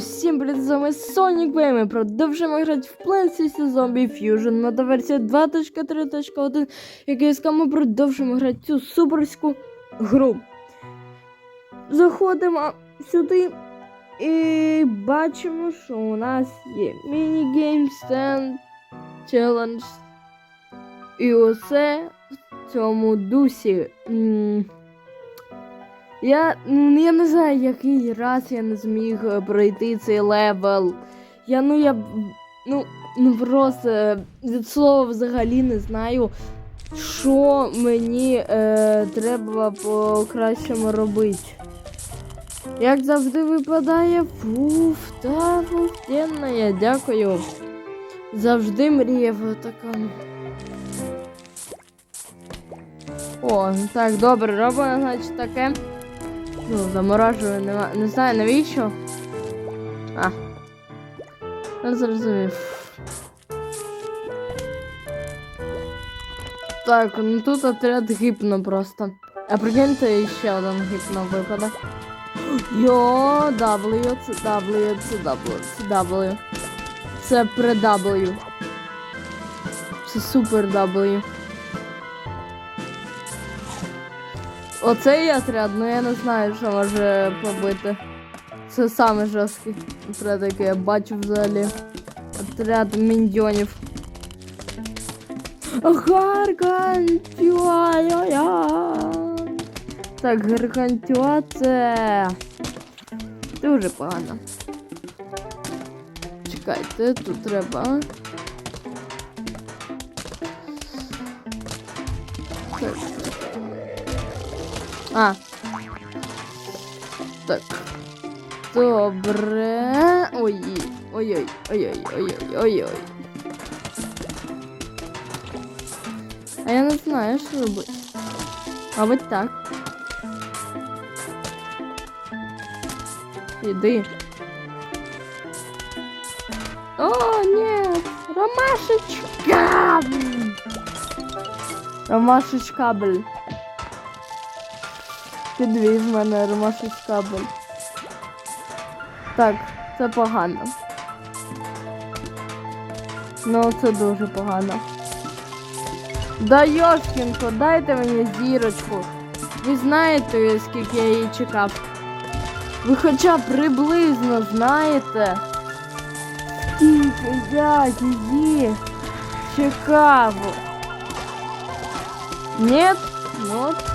Усім привіт, з вами Sonic Boy. Ми продовжуємо грати в vs. Zombie Fusion. Нова версія 2.3.1, який яка ми продовжуємо грати цю суперську гру. Заходимо сюди і бачимо, що у нас є міні-гейм, стенд, челендж. І усе в цьому дусі. М, я, ну, я не знаю, який раз я не зміг е, пройти цей левел. Я ну я ну, ну просто е, від слова взагалі не знаю, що мені е, треба по-кращому робити. Як завжди випадає, фуф, та фуфтенна, я дякую. Завжди мріяв така. О, так, добре, робимо, значить, таке. Ну, заморажую, нема. Не знаю навіщо. А. Я зрозумів. Так, ну тут отряд гіпно просто. А прикиньте, ще один гіпно випаде. Йо, W, це W, це W, це W. Це при W. Це супер W. Оцей отряд, ну я не знаю, що може побити. Це саме жорсткий отряд, який я бачу взагалі. Отряд міньйонів. Гаргантюа. Так, гаргантюа це дуже погано. Чекайте, тут треба. А. Так. Добре. Ой. Ой-ой, ой-ой, ой-ой, ой-ой. А я не знаю, що робити. Мабуть, так. Іди. О, нет! Ромашечка! Ромашечка, блин. Підвіз мене ромашечка, блин. Так, це погано. Ну, це дуже погано. Да Йошкінко, дайте мені зірочку. Ви знаєте, скільки я її чекав. Ви хоча приблизно знаєте. Скільки я її чекав. Нет? Ну от.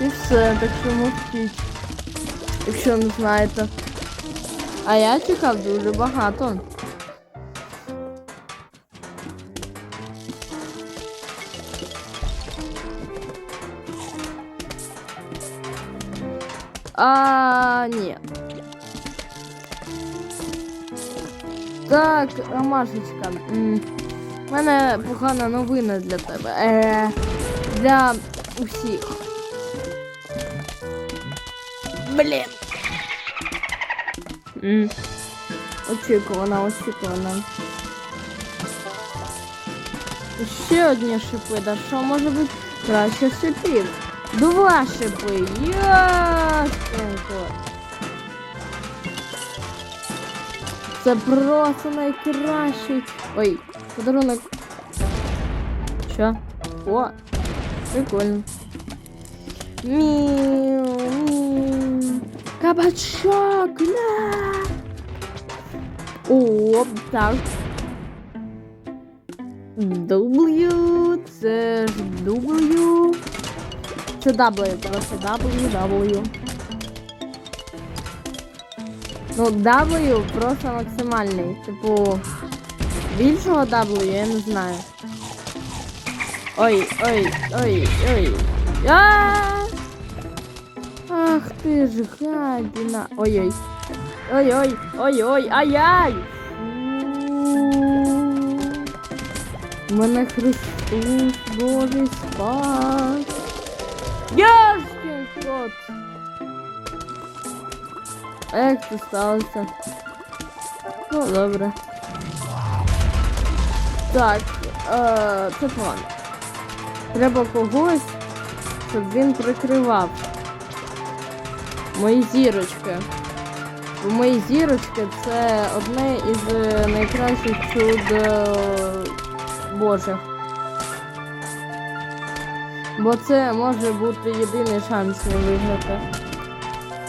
І все, так що мовчіть. Якщо не знаєте. А я чекав дуже багато. А, ні. Так, Ромашечка. м, У мене погана новина для тебе. Е, для усіх. Блін. М. Очікувана, очікувана. Ще одні шипи, да що може бути краще шипів? Два шипи. Ясненько. Це просто найкращий. Ой, подарунок. Що? О, прикольно. Мяу. Кабачок, на! О, так. W, це ж W. Це W, просто W, W. Ну, W просто максимальний. Типу, більшого W я не знаю. Ой, ой, ой, ой. А! Ти ж гадіна. Ой-ой. Ой-ой, ой-ой, ай-яй! Мене Христос Божий спас. Яшкін кот! Як це сталося? Ну, добре. Так, е, це погано. Треба когось, щоб він прикривав. Мої зірочки. в моїй зірочки це одне із е, найкращих чуд Божих. Бо це може бути єдиний шанс не виграти.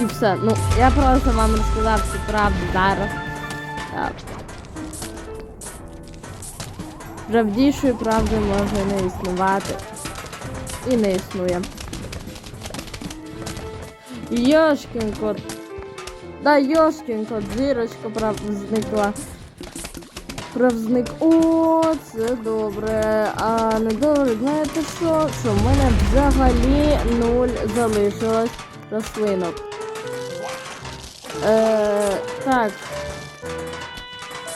І все. Ну, я просто вам розказав всю правду зараз. Так. Правдішої правди може не існувати. І не існує. Йошкін кот. Да, Йошкін кот, зірочка прав зникла. Правзник. О, це добре. А не добре, знаєте що? Що в мене взагалі нуль залишилось рослинок. Е, так.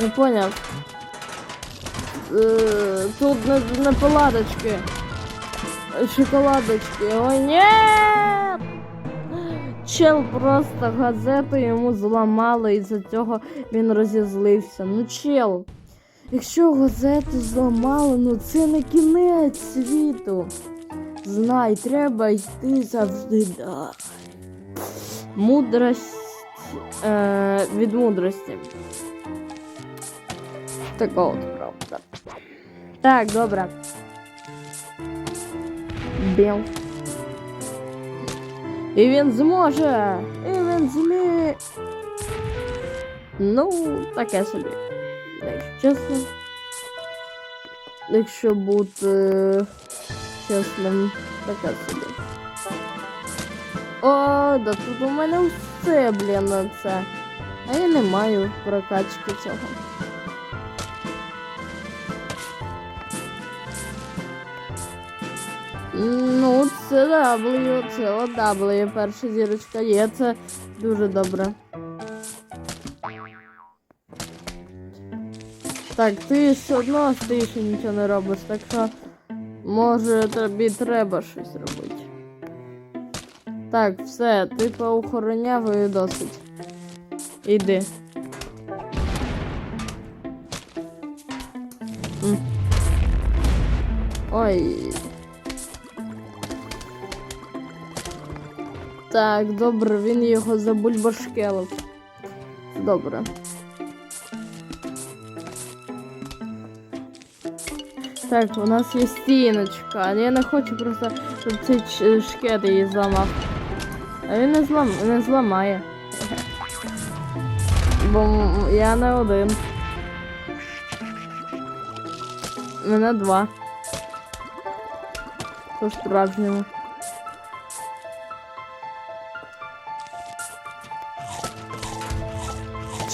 Не поняв. Е, тут не, не паладочки. Шоколадочки. Ой, ні! Чел просто газету йому зламало, і за цього він розізлився. Ну, чел, якщо газету зламало, ну це не кінець світу. Знай, треба йти завжди далі. Мудрость е, від мудрості. Така от правда. Так, добре. Біл. І він зможе! І він змі. Ну, таке собі. Якщо чесно. Якщо бути чесним, таке собі. О, да тут у мене все, блін, це. А я не маю прокачки цього. Ну, це W, це о W, перша зірочка є, це дуже добре. Так, ти все одно стоїш і нічого не робиш, так що може тобі треба щось робити. Так, все, ти поохороняв і досить. Іди. Ой. Так, добре, він його забульбашкелив. Добре. Так, у нас є стіночка. але Я не хочу просто, щоб цей шкет її зламав. А він не, злам... не зламає. Бо я не один. Мене два. По справжньому.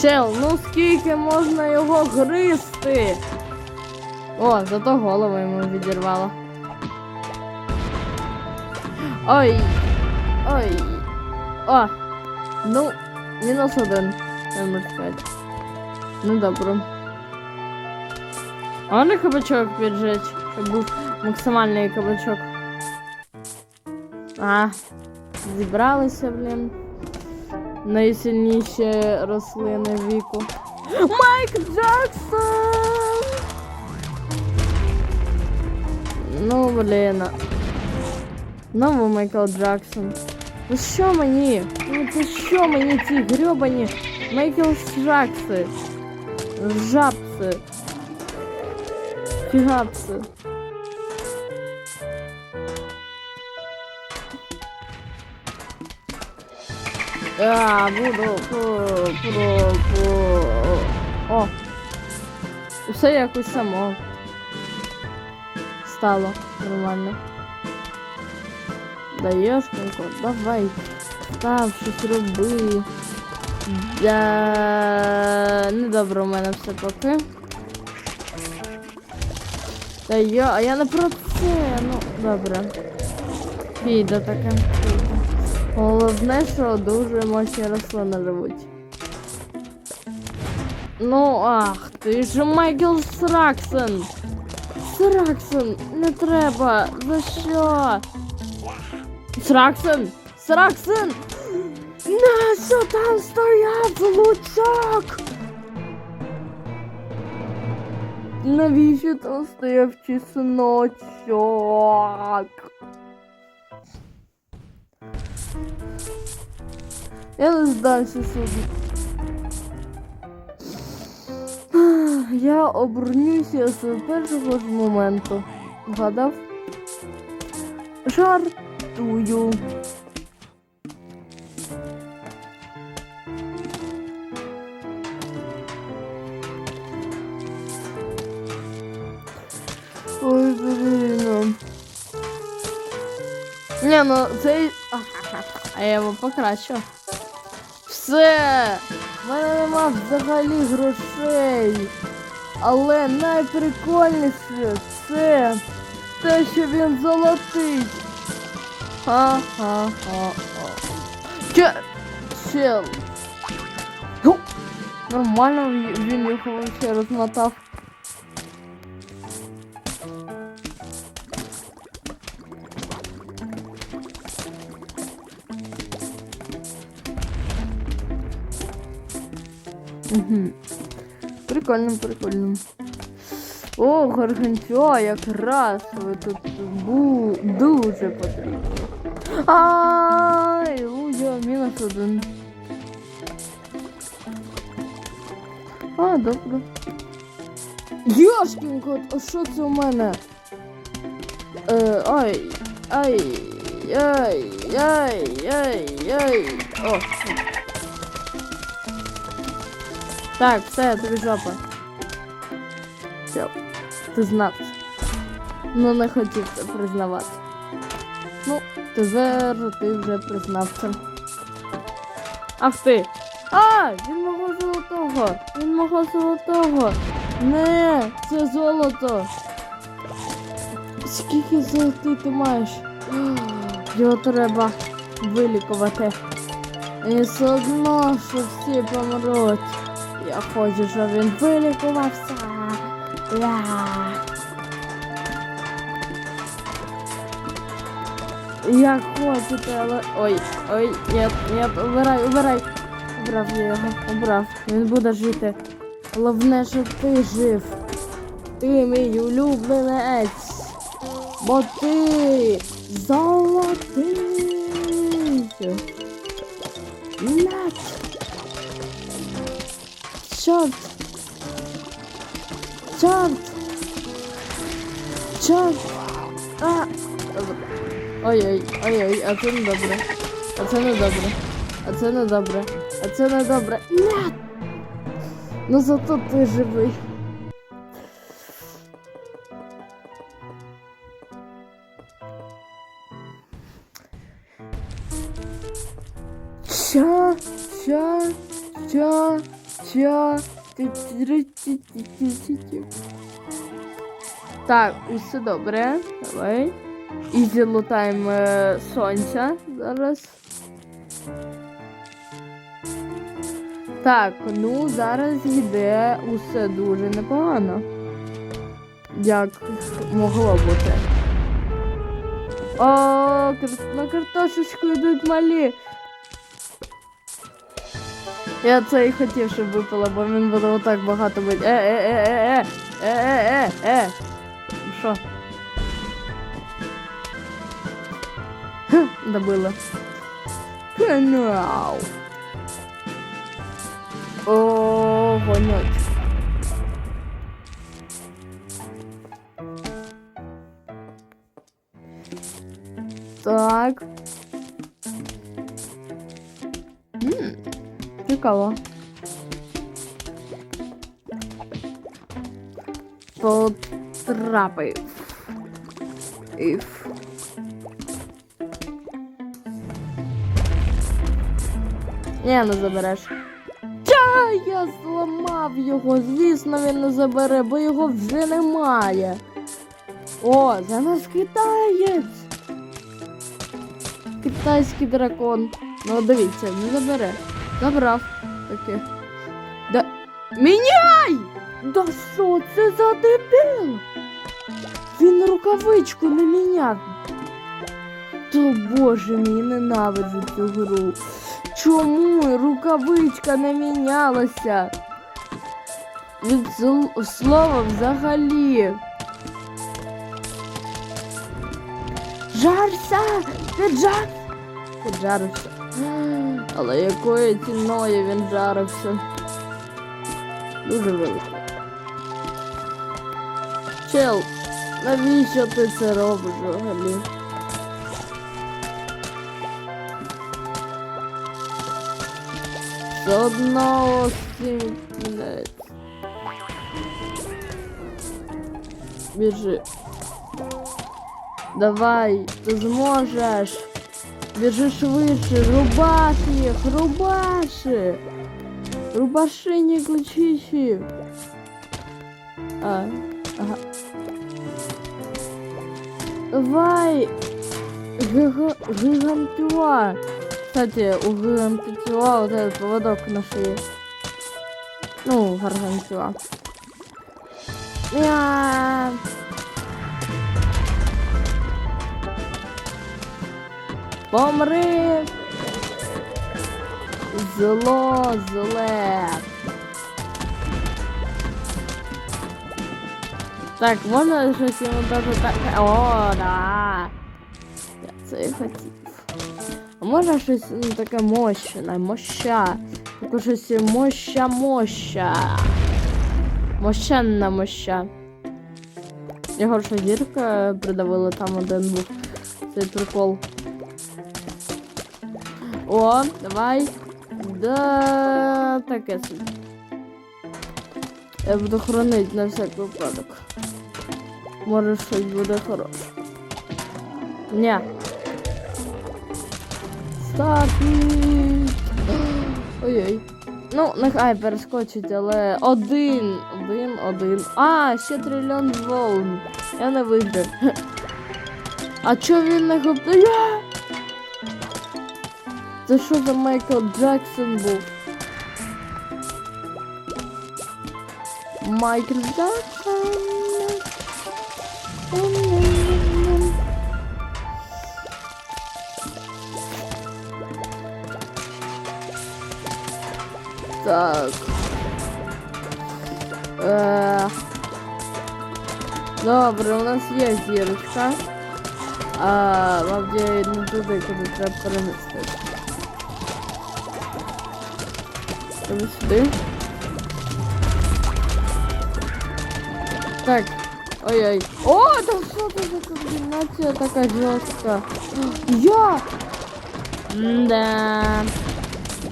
Чел, ну скільки можна його гризти? О, зато голову йому відірвало. Ой. Ой. О. Ну, мінус один. Я можу. Ну добре. А не кабачок піджечь, щоб був максимальний кабачок. А, зібралися, блін. Найсильніші рослини віку. Майк Джексон! Ну, блін. Знову Майкл Джексон. Ну що мені? Ну це що мені ці грьобані Майкл Джекси? Жабси. Фігапси. А, буду про, про... О! Усе якось само. Стало нормально. Даєш, Нiko? Давай. Став, щось роби. Да... Недобре у мене все поки. Та я, а я не про це. Ну, добре. Піде таке. Головне, що дуже мощні рослини живуть. Ну, ах, ти ж Майкл Сраксон. Сраксон, не треба. За що? Сраксон! Сраксон! Нащо там стояв лучок? Навіщо там стояв чесночок? Я не здамся собі. Я оборонюся з першого ж моменту. Вгадав? Жартую. Ой, блін. Ні, ну цей. А я його покращу. Все! В мене нема взагалі грошей. Але найприкольніше це те, що він золотий. Ха-ха-ха. Че? Чел. Нормально він його ще розмотав. Прикольно, прикольно. О, гарганця, якраз ви тут бу дуже потрібно. Ай, Луя, мінус один. А, добре. Йошкін кот, а що це у мене? Е, ай, ай, ай, ай, ай, ай. О, Так, все, тобі жопа. Все, ти знав. Ну не хотів це признавати. Ну, тепер ти вже признав це. Ах ти! А! Він мого золотого! Він мого золотого! Не, це золото! Скільки золотий ти маєш? Його треба вилікувати. І все одно, що всі помруть. Я хочу, щоб він вилікувався. Ля. Як хочете, але... Ой, ой, нет, нет, убирай, убирай. Убрав я його, убрав. Він буде жити. Головне, щоб ти жив. Ти мій улюбленець. Бо ти золотий. Чорт! Чорт! Чорт! А! Ой-ой, ой-ой, а це не добре. А це не добре. А це не добре. А це не добре. Нет! Ну зато ти живий. Ча. Так, усе добре. Давай. І зілутаємо е, сонця зараз. Так, ну зараз йде усе дуже непогано. Як могло бути. О, на картошечку йдуть малі. Я це і хотів, щоб випало, бо він буде отак багато бити. Е-е-е-е-е! Е-е-е-е! Що? Добила. Канал. О, вонять. Так. Цікаво. Потрапив. Іф. Ні, не забереш. Та я зламав його, звісно, він не забере, бо його вже немає. О, за нас китаєць. Китайський дракон. Ну, дивіться, не забере. Забрав. Таке. Да. Міняй! Да що це за дебіл? Він рукавичку не міняв. То боже мій, ненавиджу цю гру. Чому рукавичка не мінялася? Від слова взагалі. Жарся! Ти жар! Ти жарився. Але якою ціною він жарився? Дуже велико. Чел, навіщо ти це робиш взагалі? З цим кінець. Біжи. Давай, ти зможеш. Біжи швидше, рубаш їх, рубаши. Рубаши не ключичі. А, ага. Давай. Гига... Гигантюа. Кстати, у гигантюа вот этот поводок на шее. Ну, гаргантюа. Мяу. Помри! Зло, зле. Так, можна щось йому даже так. О, да. Я це і хотів. А можна щось ну, таке мощне, моща. Таке щось моща, моща. Мощенна моща. Його що зірка придавила там один був. Цей прикол. О, давай. Да, таке собі. Я буду хранити на всяк випадок. Може щось буде хороше. Ні. Стопіть. Ой-ой. Ну, нехай перескочить, але один, один, один. А, ще трильйон волн. Я не виграв. А чо він не гоп... Я! Це що за Майкл Джексон був? Майкл Джексон. Так. Е, Добре, у нас є зірочка. А, правда, не туди, куди треба перенести. Треба сюди. Так. Ой-ой. О, там що це за комбінація така жорстка. Я! Да.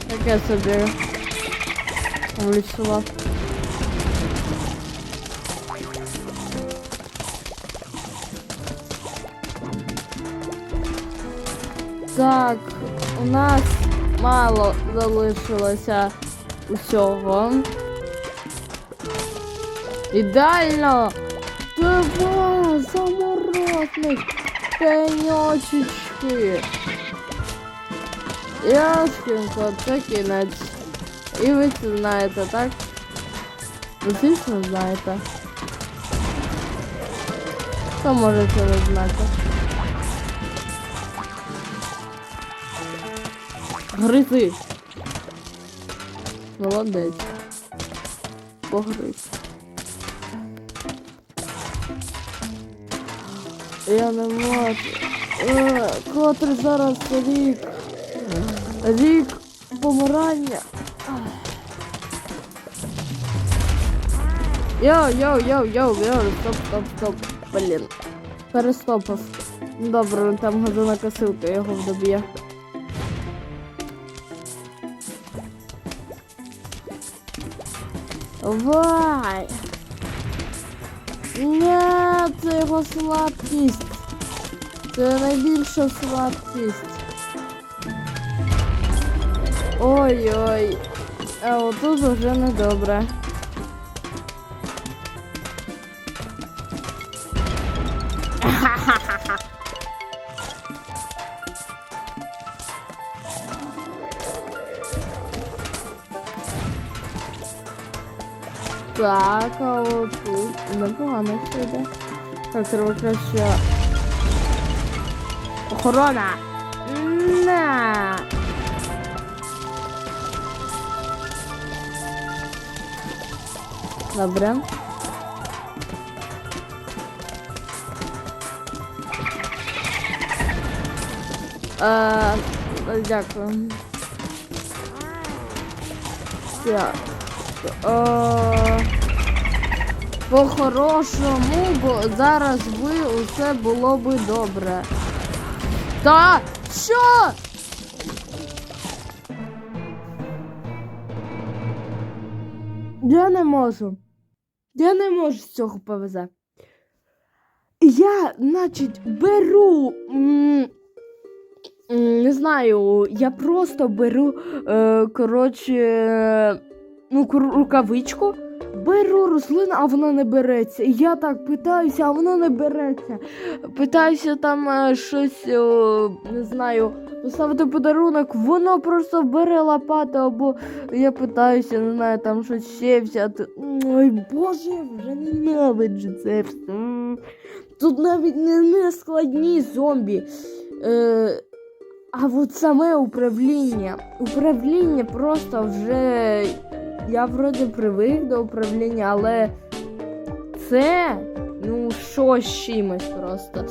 Таке собі. Вийшло. Так, у нас мало залишилося усього. Ідеально! Два заморозних пеньочечки. Яшкінко, це кінець. І ви це знаєте, так? Ви звісно знаєте. Хто може це не знати? Гризи. Молодець. Погриз. Я не можу. Е, Котрий зараз рік. Рік помирання. Йоу, йоу, йоу, йоу, йоу, стоп, стоп, стоп. Блін. Перестопав. Добре, там газона косилка його вдоб'є. Давай! Не, це його слабкість. Це найбільша слабкість. Ой-ой. А отут уже недобре. Так, а отут непогано все йде. Так, треба краще. Охорона! На! Добре. Е, дякую. дивіться. Е, по-хорошому, бо зараз би усе було би добре. Та що? Я не можу. Я не можу з цього повезе. Я, значить, беру. м, Не знаю, я просто беру, е, коротше, ну, рукавичку, беру рослину, а вона не береться. Я так питаюся, а вона не береться. Питаюся там е, щось, о, не знаю, поставити подарунок, воно просто бере лопату, або я питаюся, не знаю, там щось ще взяти. Ой, боже, вже ненавиджу це. Тут навіть не, не складні зомбі. Е, а от саме управління. Управління просто вже. Я вроде привик до управління, але це ну що з чимось просто.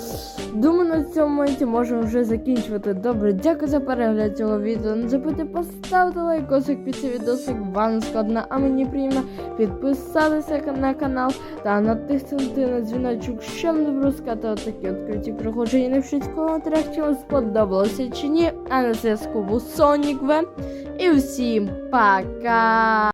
Думаю, на цьому моменті можемо вже закінчувати. Добре, дякую за перегляд цього відео. Не забудьте поставити лайкосик під цей відосик, вам складно, а мені приємно підписатися на канал та натиснути на дзвіночок, щоб не пропускати отакі відкриті приходження. Напишіть в коментарях, чи вам сподобалося чи ні. А на зв'язку був Сонік В. І всім пока!